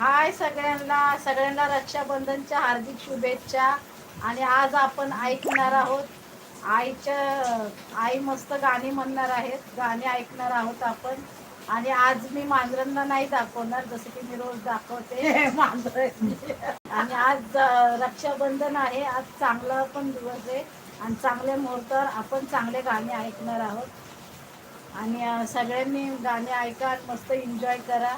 हाय सगळ्यांना सगळ्यांना रक्षाबंधनच्या हार्दिक शुभेच्छा. आणि आज आपण ऐकणार आहोत आईच्या आई मस्त गाणी म्हणणार आहेत गाणी ऐकणार आहोत आपण. आणि आज मी मांजरांना नाही दाखवणार जसं की मी रोज दाखवते मांजर आणि आज रक्षाबंधन आहे आज चांगला पण दिवस आहे. आणि चांगल्या मुहूर्तावर आपण चांगले गाणे ऐकणार आहोत. आणि सगळ्यांनी गाणे ऐका मस्त एन्जॉय करा.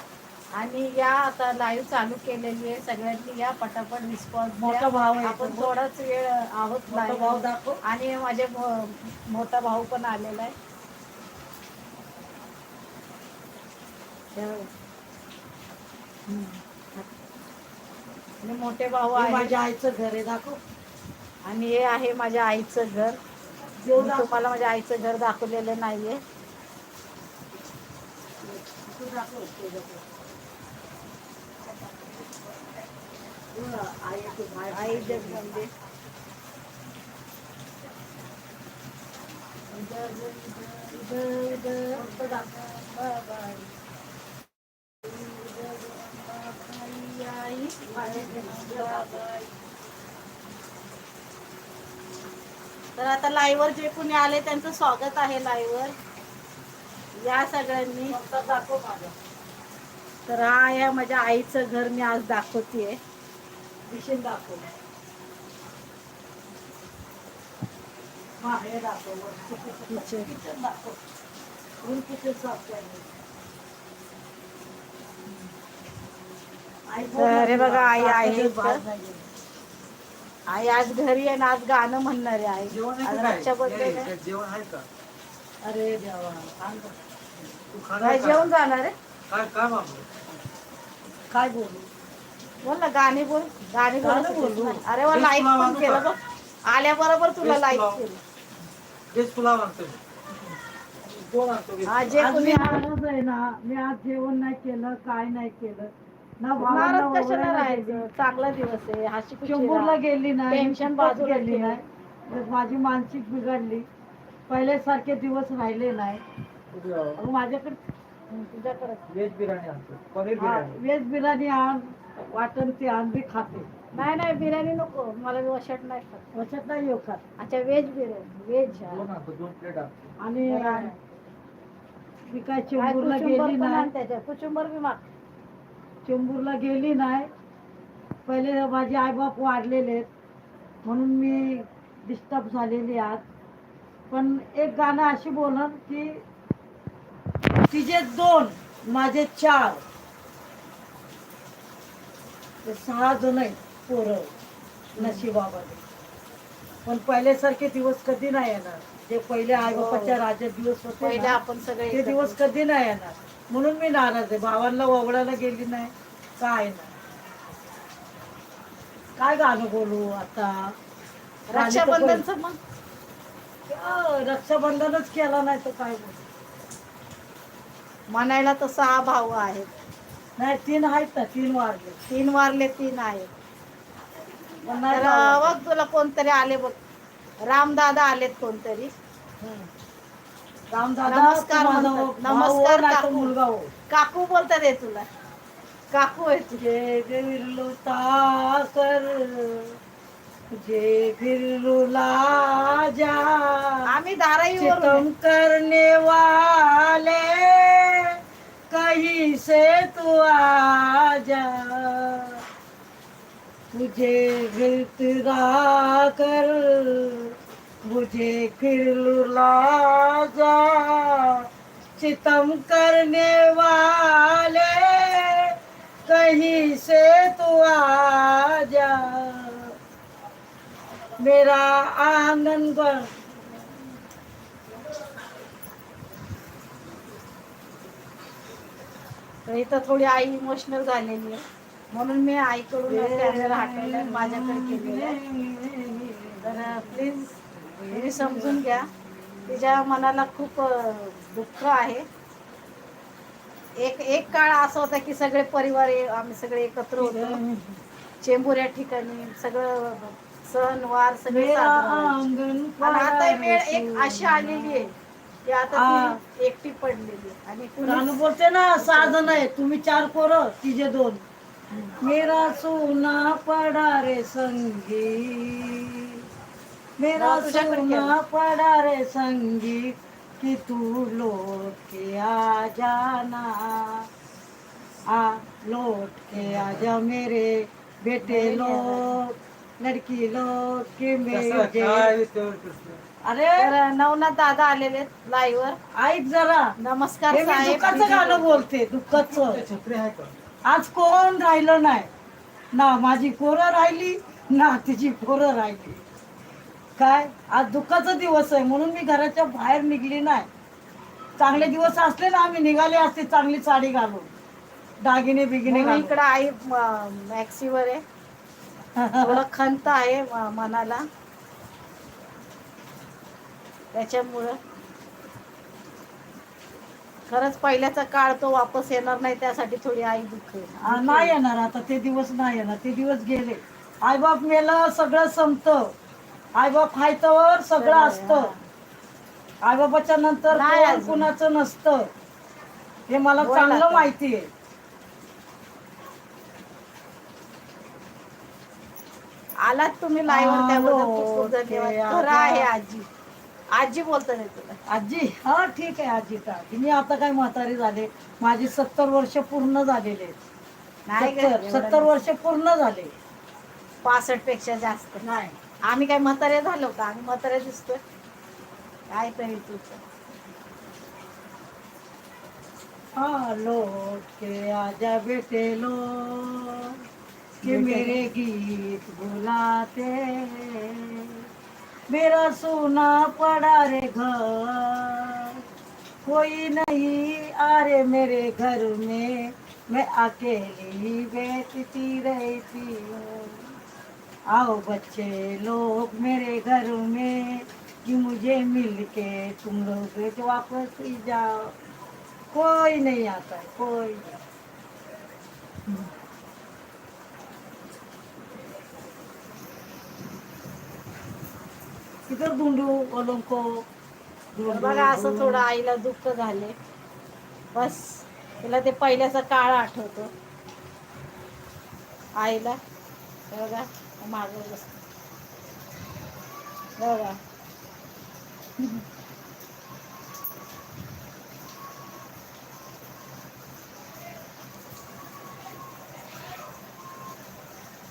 आणि या आता लाईव्ह चालू केलेली आहे सगळ्यांनी या पटापट रिस्पॉन्स मोठा भाऊ आहे आपण. थोडाच वेळ आहोत मोठा live भाऊ वर. दाखव. आणि माझे मो- मोठा भाऊ पण आलेला आहे. आणि मोठे भाऊ हे आहे माझ्या आईचं घर आहे दाखव आणि हे आहे माझ्या आईचं घर देव मी दाखव. तुम्हाला माझ्या आईचं घर दाखवलेलं नाहीये तू दाखव, तू दाखव. बरं, आई जगदंबे तर आता लाईव्ह जे कोणी आले त्यांचं स्वागत आहे लाईव्ह या सगळ्यांनी. दाखव तर हा या माझ्या आईचं घर मी आज दाखवतेय. दिशेने दाखव. किचन. किचन ना बघा, आई. आहे. आई आज घरी आहे ना आज गाणं म्हणणार आहे आई. जेवण आज जेवण आहे का? अरे देवा? जेवण जाणार आहे. काय काय मागलं काय बोलू? बोल ना गाणी बोल. गाणी बोल. अरे वा लाईक तुला पण केलं? बघ आल्याबरोबर तुला तेच लाईक तुला- केलं. तेच तुला मागतो मी. आज कोणी मी नाराज आहे ना मी आज जेवण नाही केलं काय नाही केलं. कशाला राहायचं. चांगला दिवस आहे. गेली टेन्शन. नाही. माझी मानसिक बिघडली. पहिल्यासारखे दिवस राहिले नाही. माझ्याकडे तुझ्याकडे. व्हेज बिर्याणी आणतो. पनीर हा, बिर्याणी. व्हेज बिर्याणी आण. वाटण ते मी खाते. नाही नाही बिर्याणी नको. मला वशट नाही खात. वर्षात नाही येऊ खात. अच्छा व्हेज बिर्याणी. व्हेज दोन आणतो दोन प्लेट आणतो आणि. मी काय चेंबूरला गेली नाही. त्याच्यात. कुचुंबर बी माग. चेंबूरला गेली नाही. पहिले माझे आईबाप वाढलेले आहेत. म्हणून मी डिस्टर्ब झालेली आज. पण एक गाणं अशी बोलणार की तिचे दोन माझे चार. ते सहा जण आहेत पोरं नशिबामध्ये. पण पहिल्यासारखे दिवस कधी नाही येणार. जे पहिले आईबापाच्या राज्यात दिवस होते पहिले ना, आपण सगळे ते. दिवस कधी नाही येणार. म्हणून मी नाराज आहे. भावांना ओवडायला गेली नाही. काय नाही. काय गाणं बोलू आता? रक्षाबंधनचं मग? अं, रक्षाबंधनच केला नाही तर काय बोलू? म्हणायला तर सहा भाऊ आहेत नाही तीन आहेत ना तीन वारले. तीन वारले तीन आहेत. पण नाही तर झालं. बघ तुला कोणतरी आले बघ. रामदादा आलेत कोणतरी. हं. रामदादा नमस्कार तू माझा म्हणतात. भाऊ नमस्कार हो, नाही तर काकू. मुलगा हो. काकू बोलतात आहे तुला. काकू आहे तुझे गिरलू ताकर जे गिरलू लाजा आम्ही धाराईवर सितम करने वाले. कहीं से तू आजा। तुझे गिरतरा कर मुझे फिर ला जा सितम करने वाले कहीं से तू जा मेरा आंगन पर तर इथं थोडी आई इमोशनल झालेली आहे. म्हणून मी आईकडून कॅमेरा माझ्याकडे केलेला आहे. तर प्लीज तुम्ही समजून घ्या. तिच्या मनाला खूप दुःख आहे. एक एक काळ असा होता की सगळे परिवार आम्ही सगळे एकत्र होतो. चेंबूर या ठिकाणी सगळं सण वार सगळे आता वेळ एक अशी आलेली आहे. की आता. ती एकटी पडलेली. आणि रानू कुणीच- बोलते ना जण आहे तुम्ही चार पोरं तिचे दोन मेरा सोना पड़ा रे संगी मेरा तुझ्याकडे सोना. पड़ा रे संगी कि तू लौट के आ जाना आ लौट के आ जा मेरे बेटे लोग लड़की लोग के कसं मेरे काय तेवढं कसं. अरे नवनाथ दादा आलेले लाईव्ह वर. ऐक जरा. नमस्कार हे मी साहेब. दुःखाचं गाणं बोलते दुःखाचं. ते छत्री आहे का? आज कोण राहिलं नाही? ना माझी पोरं राहिली ना तिची पोरं राहिली. काय? आज दुःखाचा दिवस आहे म्हणून मी घराच्या बाहेर निघली नाही. चांगले दिवस असले ना आम्ही निघाले असते चांगली साडी घालून. दागिने बिगिने घालून. इकडं आई मॅक्सीवर आहे. थोडं खंत आहे मनाला. त्याच्यामुळं खरंच पहिल्याचा काळ तो वापस येणार नाही त्यासाठी थोडी आई दुःख नाही येणार आता ते दिवस नाही येणार ते दिवस गेले. आईबाप मेलं सगळं संपतं. आईबाप हायतवर सगळं असतं. आईबापाच्या नंतर नाही कोण अजून. कुणाचं नसतं. हे मला चांगलं आता. माहिती आहे. आलात तुम्ही लाईव्ह त्याबद्दल खूप खूप ओके, धन्यवाद. खरं आहे आजी. आजी बोलतो नाही तुला. आजी? हा ठीक आहे आजी का? मी आता काय म्हातारी झाले. माझी सत्तर वर्ष पूर्ण झालेले. नाही गं, सत्तर. वर्ष पूर्ण झाले. पासष्टपेक्षा जास्त. नाही. आम्ही काय म्हातारे झालो का? आम्ही म्हातारे दिसतोय. काय तरी तुझं? हाँ लौट के आजा बेटे लो कि मेरे गीत बुलाते मेरा सोना पड़ा रे घर। कोई नहीं आ रे मेरे घर में। मैं अकेली बैठती रहती हूँ। आओ बच्चे लोग मेरे घर में कि मुझे मिल के तुम लोग वापस ही जाओ। कोई नहीं आता कोई नहीं। किधर ढूंढू वालों को तर बघा असं थोडं आईला दुःख झाले. बस तिला ते पहिल्याचा काळ आठवतो. आईला बघा माग बस बघा.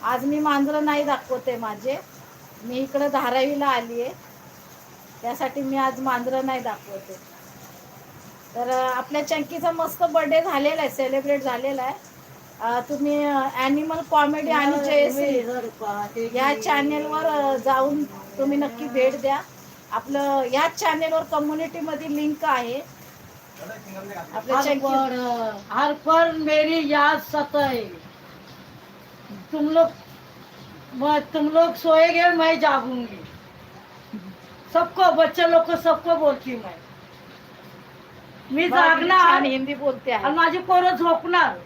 आज मी मांजरं नाही दाखवते माझे. मी इकडं धारावीला आली आहे त्यासाठी मी आज मांजरं नाही दाखवते. तर आपल्या चंकीचा मस्त बर्थडे झालेला आहे सेलिब्रेट झालेला आहे. तुम्ही ॲनिमल कॉमेडी आणि जयश्री या चॅनेलवर जाऊन तुम्ही नक्की भेट द्या. आपलं या चॅनेलवर कम्युनिटीमध्ये लिंक आहे. आपल्या मेरी याद सताए तुम लोग मैं तुम लोग सोएंगे मैं जागूंगी। सबको बच्चे लोग को सबको बोलती मैं। मी जागणार हिंदी बोलते आणि माझी पोरं झोपणार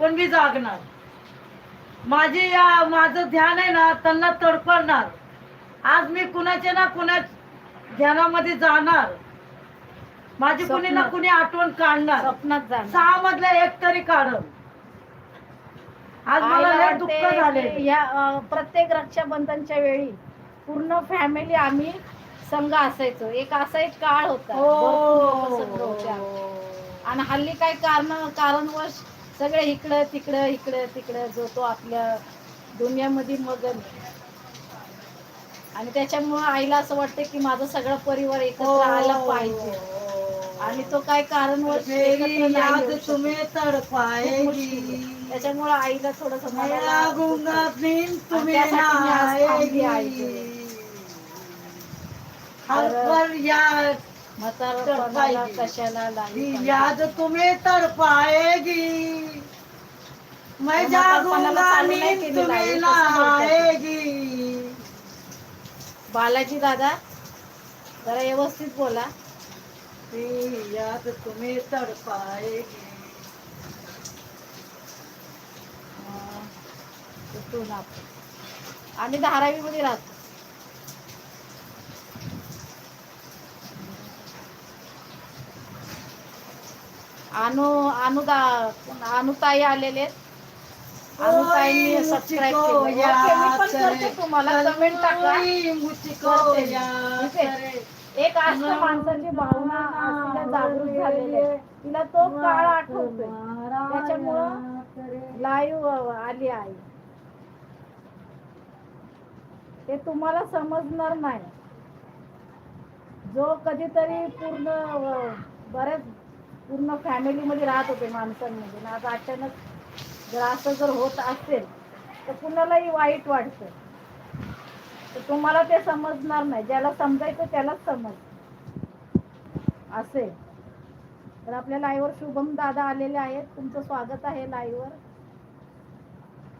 पण मी जागणार. माझी या माझं ध्यान आहे ना त्यांना तडपडणार आज मी कुणाच्या ना कुणा ध्यानामध्ये जाणार. माझी कुणी ना. कुणी आठवण काढणार. सहा मधला एक तरी काढल. आज मला लय दुःख झाले या अं, प्रत्येक रक्षाबंधनच्या वेळी पूर्ण फॅमिली आम्ही संघ असायचो एक असा एक काळ होता भरपूर लोकं संघ होते आमचे. आणि हल्ली काय कारण कारणवश सगळे इकडं तिकडं इकडं तिकडं जो तो आपल्या दुनियामध्ये मगन आहे. आणि त्याच्यामुळं आईला असं वाटतं की माझा सगळा परिवार एकत्र आला पाहिजे आणि तो काय कारणवश एकत्र मेरी नाही याद येऊ शकत. तुम्हें खूप आहे. त्याच्यामुळं आईला थोडस तुम्हें म्हातारपणाला. कशाला लागली याद तड़पाएगी. मैं जागूंगा नींद बालाजी दादा जरा व्यवस्थित बोला. याद तुम्हें तड़पाएगी. कुठून आपण आम्ही धारावीमध्ये राहतो. अनु अनुदा अनुताई आलेले आहेत. अनुताईंनी सबस्क्राईब केलं. तुम्हाला. कमेंट टाका. आहे? एक असतं माणसाची भावना तिला जागृत झालेली आहे. तिला तो काळ आठवतोय. त्याच्यामुळं लाईव्ह आली आई ते तुम्हाला समजणार नाही. जो कधीतरी पूर्ण बऱ्याच पूर्ण फॅमिलीमध्ये राहत होते माणसांमध्ये. आणि आज अचानक जर असं जर होत असेल तर कुणालाही वाईट वाटतं. तर तुम्हाला ते समजणार नाही. ज्याला समजायचं त्यालाच समज. असे तर आपल्या लाईव्हवर शुभम दादा आलेले आहेत. तुमचं स्वागत आहे लाईव्हवर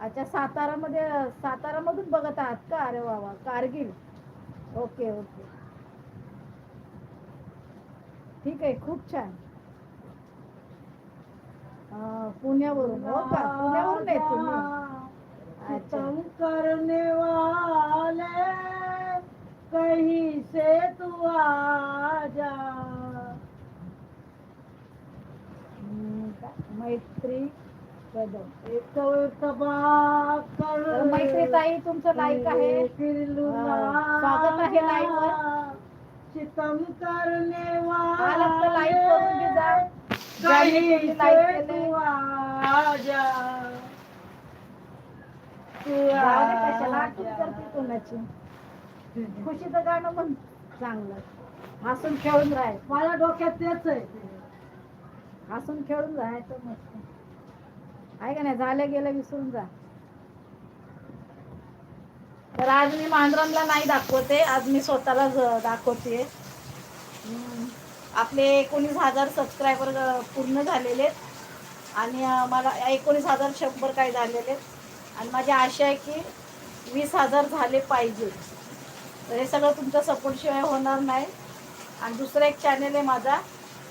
अच्छा सातारामध्ये सातारामधून बघत आहात का? अरे वा वा. कारगिल. Okay okay. ठीक आहे खूप छान. पुण्यावरून हो का? पुण्यावरून आहे तुम्ही. अच्छा. तुम करने वाले कहीं से तू का- मैत्री. कदम एक तबा कर तर मैत्री ताई तुमचं लाईक आहे स्वागत आहे करून घे जा. ज्यांनी खुशीचं गाणं पण चांगलं. हसून खेळून राहायचं. माझ्या डोक्यात तेच आहे. हसून खेळून राहायचं मस्त. आहे का नाही? झालं गेलं विसरून जा. तर आज मी मांजरांना नाही दाखवते आज मी स्वतःला दाखवते आपले एकोणीस हजार सबस्क्रायबर पूर्ण झालेले आणि मला एकोणीस हजार शंभर काय झालेले आणि माझी आशा आहे की वीस हजार झाले पाहिजे. तर हे सगळं तुमच्या सपोर्टशिवाय होणार नाही. आणि दुसरं एक चॅनल आहे माझा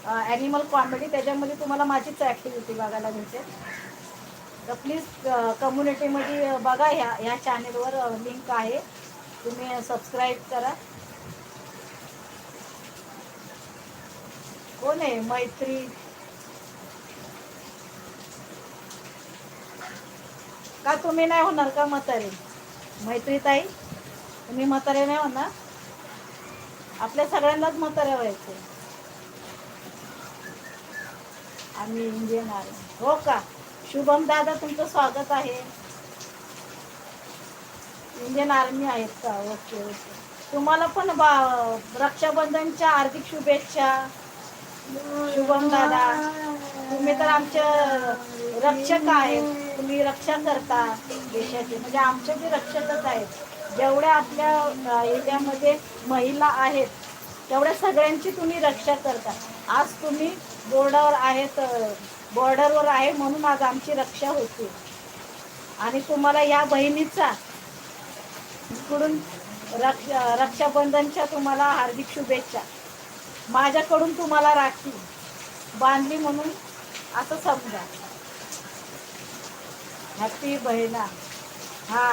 ॲनिमल कॉमेडी त्याच्यामध्ये तुम्हाला माझीच ॲक्टिव्हिटी बघायला मिळते तर प्लीज कम्युनिटीमध्ये बघा ह्या ह्या चॅनेलवर लिंक आहे. तुम्ही सबस्क्राईब करा. कोण आहे? मैत्री. का तुम्ही नाही होणार का म्हातारे? मैत्री ताई तुम्ही म्हातारे नाही होणार? आपल्या सगळ्यांनाच म्हातारे व्हायचे. आम्ही इंडियन आर्मी. हो का? शुभम दादा तुमचं स्वागत आहे. इंडियन आर्मी आहेत का? Okay okay. तुम्हाला पण बा रक्षाबंधनच्या हार्दिक शुभेच्छा. शुभम दादा तुम्ही तर आमच्या रक्षक आहेत. तुम्ही रक्षा करता देशाचे. म्हणजे आमचे बी रक्षकच आहेत जेवढ्या आपल्या एरियामध्ये महिला आहेत तेवढ्या सगळ्यांची तुम्ही रक्षा करता. आज तुम्ही बोर्डावर आहेत बॉर्डरवर आहे म्हणून आज आमची रक्षा होते. आणि तुम्हाला या बहिणीचा इकडून रक्ष रक्षाबंधनच्या तुम्हाला हार्दिक शुभेच्छा. माझ्याकडून तुम्हाला राखी बांधली म्हणून असं समजा. हॅपी बहिणा. हा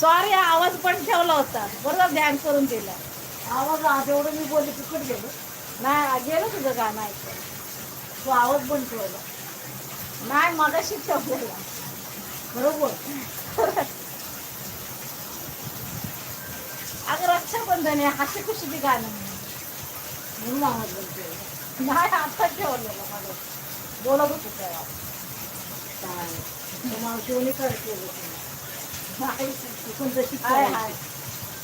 सॉरी आवाज पण ठेवला होता. बरोबर ध्यान करून दिला. आवाज आज एवढं मी बोलले तिकट गेलो. नाही गेलं तुझं गाणं ऐकलं तो आवाज बंद ठेवला. नाही मगाशी ठेवलेला. बरोबर. अगं रक्षाबंधन आहे हशी खुशी ती गाणं म्हणून आवाज बंद ठेवला. नाही आता ठेवलेलं मला. बोलत होती तेव्हा. काय कर केलं? नाही. तू पण तशी आहे, करायची. आहे.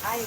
आहे.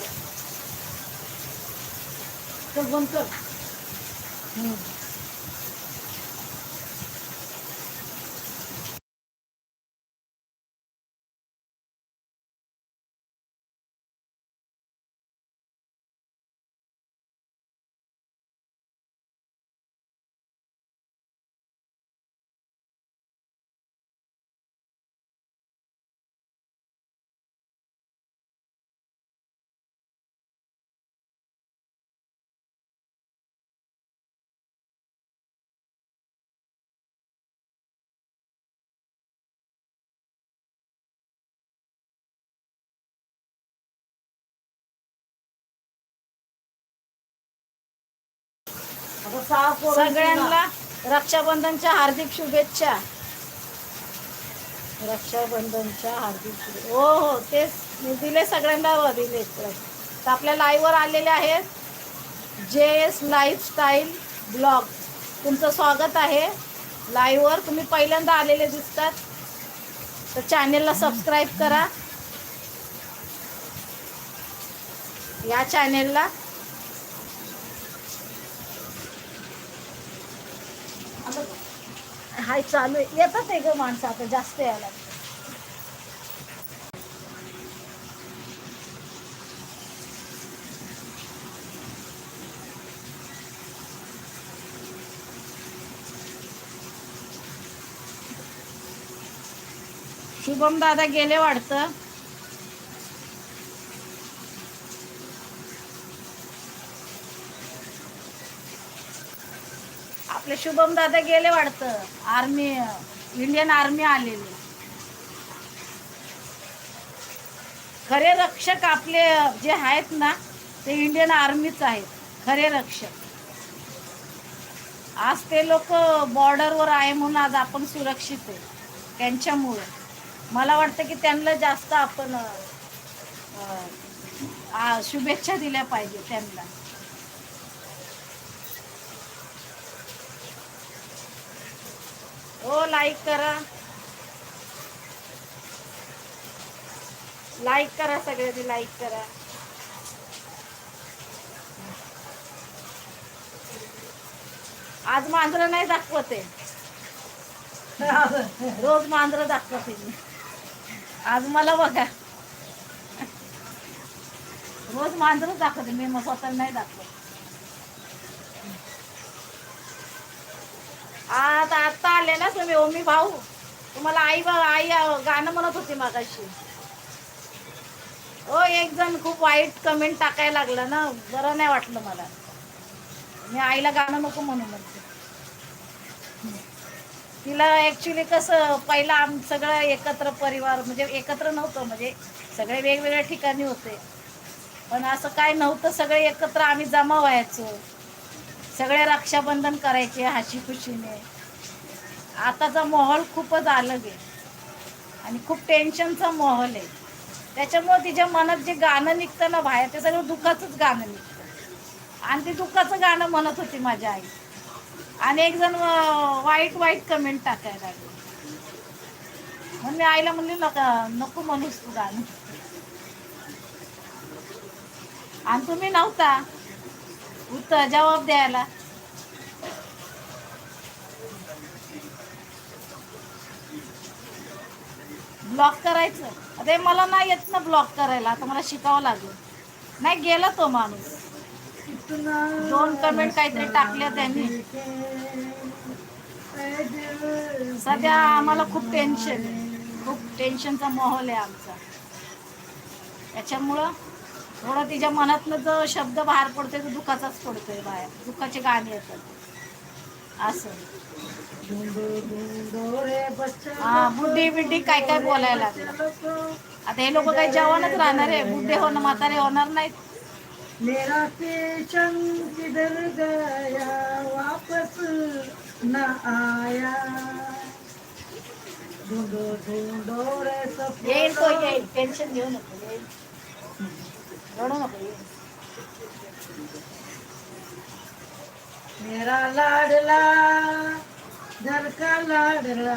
सगळ्यांना रक्षाबंधनच्या हार्दिक शुभेच्छा. रक्षाबंधनच्या हार्दिक शुभेच्छा हो हो तेच मी दिले सगळ्यांना हो, दिले. तर आपल्या लाईव्हवर आलेले आहेत जे एस लाईफस्टाईल ब्लॉग तुमचं स्वागत आहे. लाईव्हवर तुम्ही पहिल्यांदा आलेले दिसतात. तर चॅनेलला सबस्क्राईब करा. या चॅनेलला हाय चालू आहे. येतात आहे ग माणसं आता जास्त यायला शुभम दादा गेले वाटतं आपले शुभम दादा गेले वाटतं. आर्मी इंडियन आर्मी आलेली. खरे रक्षक आपले जे आहेत ना ते इंडियन आर्मीच आहेत. खरे रक्षक. आज ते लोक बॉर्डरवर आहे म्हणून आज आपण सुरक्षित आहे. त्यांच्यामुळे. मला वाटतं की त्यांना जास्त आपण शुभेच्छा दिल्या पाहिजे त्यांना. हो लाईक करा. लाईक करा सगळ्यांनी लाईक करा. आज मांजरं नाही दाखवते. रोज मांजरं दाखवते मी. आज मला बघा. रोज मांजरच दाखवते मी मग स्वतः नाही दाखवत. आता आता आले ना तुम्ही ओमी भाऊ. तुम्हाला आई बा आई गाणं म्हणत होती मागाशी. हो एक जण खूप वाईट कमेंट टाकायला लागलं ना. बरं नाही वाटलं मला. मी आईला गाणं नको म्हणू म्हणते. तिला ॲक्च्युली कसं पहिला आम सगळं एकत्र परिवार म्हणजे एकत्र नव्हतं म्हणजे सगळे वेगवेगळ्या ठिकाणी होते. पण असं काय नव्हतं सगळे एकत्र आम्ही जमा व्हायचो सगळे रक्षाबंधन करायचे हशी खुशीने आताचा माहोल खूपच अलग आहे. आणि खूप टेन्शनचा माहोल आहे. त्याच्यामुळं तिच्या मनात जे गाणं निघतं ना बाहेर ते सगळं दुःखाचंच गाणं निघतं. आणि ते दुःखाचं गाणं म्हणत होती माझी आई. आणि एक जण वाईट वाईट कमेंट टाकायला लागले. म्हणून मी आईला म्हणली नका नको म्हणूस तू गाणं. आणि तुम्ही नव्हता. उत्तर जबाब द्यायला. ब्लॉक करायचं. अरे मला नाही येत ना ब्लॉक करायला. आता मला शिकावं लागेल. नाही गेला तो माणूस. दोन कमेंट काहीतरी टाकले त्यांनी. सध्या आम्हाला खूप टेन्शन खूप टेन्शनचा माहोल आहे आमचा. त्याच्यामुळं थोडं तिच्या मनातनं जो शब्द बाहेर पडतोय तो दुःखाचाच पडतोय बाहेर. दुःखाचे गाणे येतात. असं. हा, बुड्ढी बिड्ढी काय काय बोलायला लागलं. आता हे लोक काही जवानच राहणार आहे. बुड्ढे होणं म्हातारे होणार नाहीत. मेरा पेशन किधर गया वापस न आया. ढूंढो ढूंढो रे येईल तो येईल. टेन्शन घेऊ नको येईल. रडू नको मेरा लाडला घर का लाडला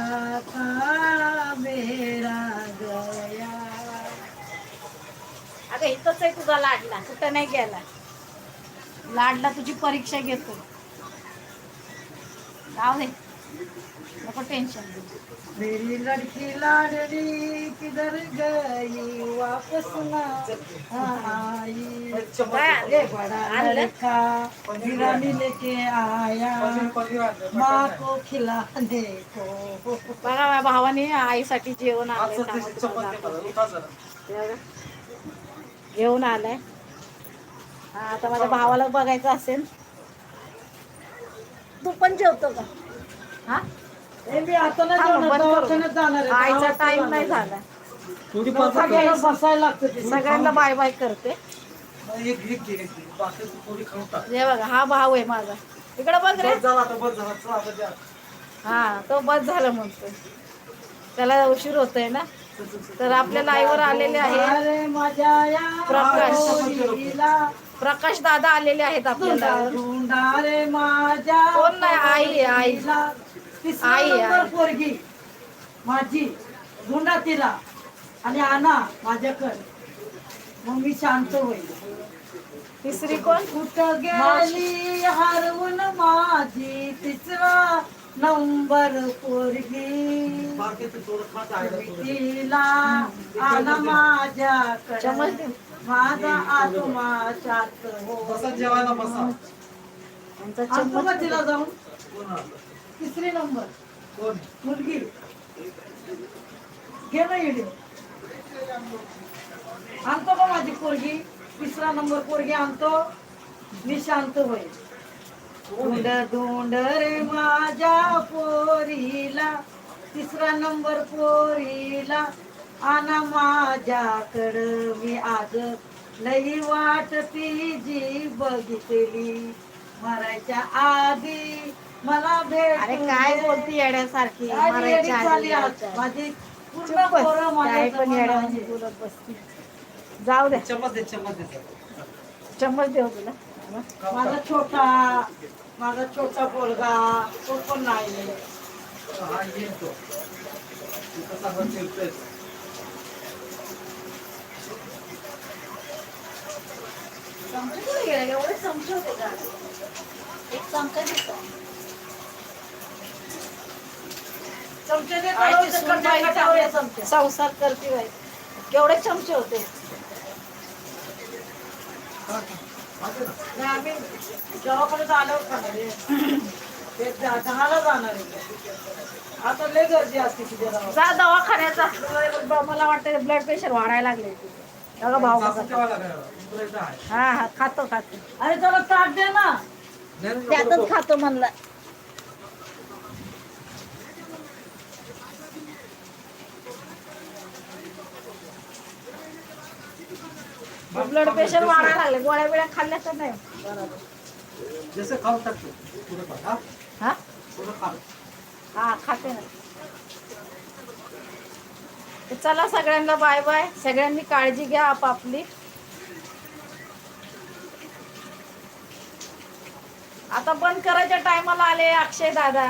का मेरा गया. अगं इथंच आहे तुझा लाडला कुठं नाही गेला. लाडला तुझी परीक्षा घेतो. जाऊ दे नको टेन्शन घेऊ. मेरी लड़की लाडली किधर गई वापस ना आई ये बड़ा आणलं? लड़का बिरयानी लेके आया. माँ को खिलाने को बघा भावाने आईसाठी जेवण. घेऊन आलाय हा आता माझ्या भावाला बघायचं असेल तू पण जेवतो का हा मी आता नाही थांब, जाणार बंद करू. दवाखान्यात जाणार आहे. आईचा टाइम नाही. झाला थोडी सगळ्यांना पाच बसायला लागतं ते. सगळ्यांना बाय बाय करते एक एक घे, एक घे. बाकी थोडी खाऊन टाक. हे बघा हा भाऊ आहे माझा इकडे बघ रे बस झाला आता बस झाला चला आता द्या. हा तो बस झाला म्हणतो त्याला उशीर होतोय ना तर आपल्या लाईव्हवर आलेले आहे अरे माझ्या या प्रकाश. प्रकाश दादा आलेले आहेत आपल्या धुंडा लाईव्हवर धुंडा रे माझ्या कोण नाही, आई आहे, आई. आई. पोरगी. माझी धुंडा तिला. आणि आणा माझ्याकडे. मग मी शांत होईल. तिसरी कोण? कुठं गेली हरवून माझी? तिसरा नंबर पोरगी. तिला आणा माझ्याकडे. चमच दे. माझा आत्मा शांत हो. चम्मच तिला जाऊन. कोण आलं? तिसरी नंबर. कोण? मुलगी. घे ना इडे. आणतो का माझी पोरगी? तिसरा नंबर पोरगी आणतो. मी शांत होईल. धुंड धुंड रे माझ्या पोरीला. तिसरा नंबर पोरीला. आना माझ्याकडं. मी आज लई वाट ती जी बघितली. मरायच्या आधी मला भेट अरे काय बोलती येड्यासारखी काय मरायच्या येडी आधी चालली आज. यायच्या. माझी पूर्ण चुप बस. पोरं माझ्या काय पण जवळ येड्या आहे. बोलत बसती जाऊ दे चम्मच दे चम्मच दे चम्मच देऊ तुला माझा छोटा माझा छोटा पोरगा तो पण नाही हा येईल तो तू कसा बस फिरतोय. चमचे कुठे गेले एवढे चमचे होते का एक चमचा दिसतो चमच्याने आईची बाई या. संसार करते बाई केवढे चमचे होते खा, खा. खा दे ना. नाही, आम्ही दवाखान्यात आल्यावर खाणार आहे. ते द- दहाला जाणार आहे आता लय गर्दी असते तिथे दवाखान्यात. जा दवाखान्याचा मला वाटतं ब्लड प्रेशर वाढायला लागले बघा भाऊ. हा हा खातो खातो अरे त्याला ताट दे ना. त्यातच खातो म्हणलं ब्लड प्रेशर वाढायला लागले गोळ्या बिळ्या खाल्ल्या तर नाही. जसं टाकतो हा? हा? हा खाते ना. चला सगळ्यांना बाय बाय सगळ्यांनी काळजी घ्या आपापली. आता बंद करायच्या टायमाला आले अक्षय दादा.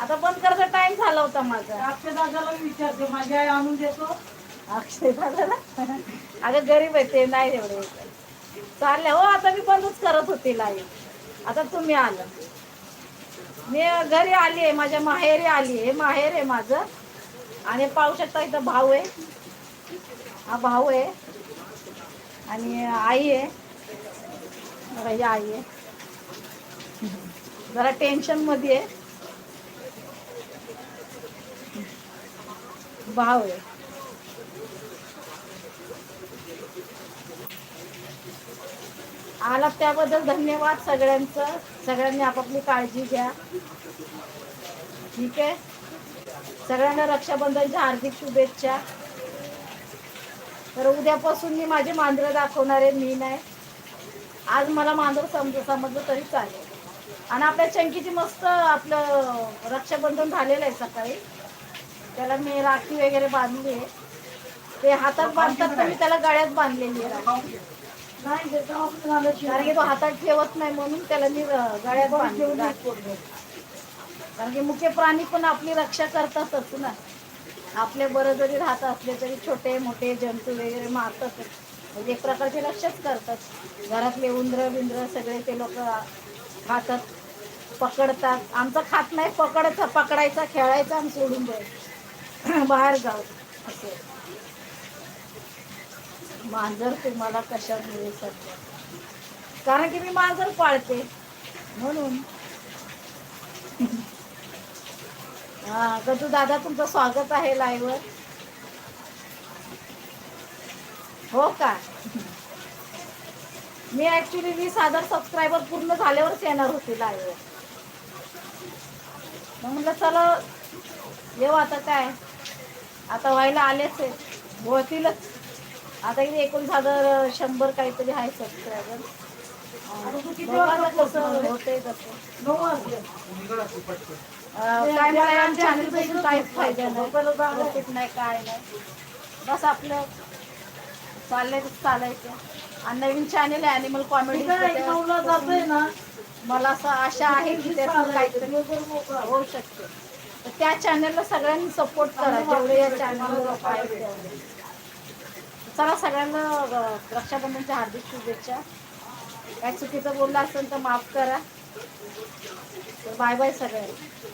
आता बंद करायचा टाइम झाला होता माझा. अक्षय दादाला मी विचारते माझी आई आणून देतो. अक्षय दादा ना अगं गरीब आहे ते नाही एवढे चालले हो आता मी बंदच करत होती लाईव्ह आता तुम्ही आलं. मी घरी आली आहे माझ्या माहेरी आली आहे. माहेर आहे माझं. आणि पाहू शकता इथं भाऊ आहे. हा भाऊ आहे. आणि आई आहे. बघा ही आई आहे. जरा टेन्शनमध्ये आहे. भाऊ आहे. आलात त्याबद्दल धन्यवाद सगळ्यांचं. सगळ्यांनी आपापली काळजी घ्या. ठीक आहे? सगळ्यांना रक्षाबंधनच्या हार्दिक शुभेच्छा. तर उद्यापासून मी माझे मांजरं दाखवणार आहे मी नाही. आज मला मांजर समज समजलं तरी चालेल. आणि आपल्या चंकीची मस्त आपलं रक्षाबंधन झालेलं आहे सकाळी. त्याला मी राखी वगैरे बांधली आहे. ते हातात बांधतात तर मी त्याला गळ्यात बांधलेली आहे. कारण की तो हातात ठेवत नाही म्हणून त्याला मी गळ्यात. कारण की मुख्य प्राणी पण आपली रक्षा करतातच ना. आपले बरं जरी राहत असले तरी छोटे मोठे जंतू वगैरे मारतातच म्हणजे एक प्रकारचे रक्षाच करतात. घरातले उंदर बिंद्र सगळे ते लोक खातात पकडतात. आमचं खात नाही पकडचा पकडायचा खेळायचा आणि सोडून द्यायचं. बाहेर जाऊ. असं. मांजर तुम्हाला कशात मिळेल सध्या? कारण की मी मांजर पाळते. म्हणून. हा गजू दादा तुमचं स्वागत आहे लाईव्ह हो का? मी ऍक्च्युली वीस हजार सबस्क्रायबर पूर्ण झाल्यावरच येणार होते लाईव्ह मग म्हटलं चला येऊ आता काय? आता व्हायला आलेच आहे. होतीलच आता किती एकोणीस हजार शंभर काहीतरी आहे सबस्क्रायबर कसं तसं. काय मला चॅनल काहीच फायदा नाही. नाही काय नाही. बस आपलं चाललंय चालायचं. आणि नवीन चॅनल आहे अॅनिमल कॉमेडी जातोय ना. मला असं आशा आहे की काहीतरी. होऊ शकते. तर त्या चॅनलला सगळ्यांनी सपोर्ट करा. जेवढे या आहेत तेवढे. चला सगळ्यांना रक्षाबंधनच्या हार्दिक शुभेच्छा. काय चुकीचं बोललं असेल तर माफ करा. बाय बाय सगळ्यांना.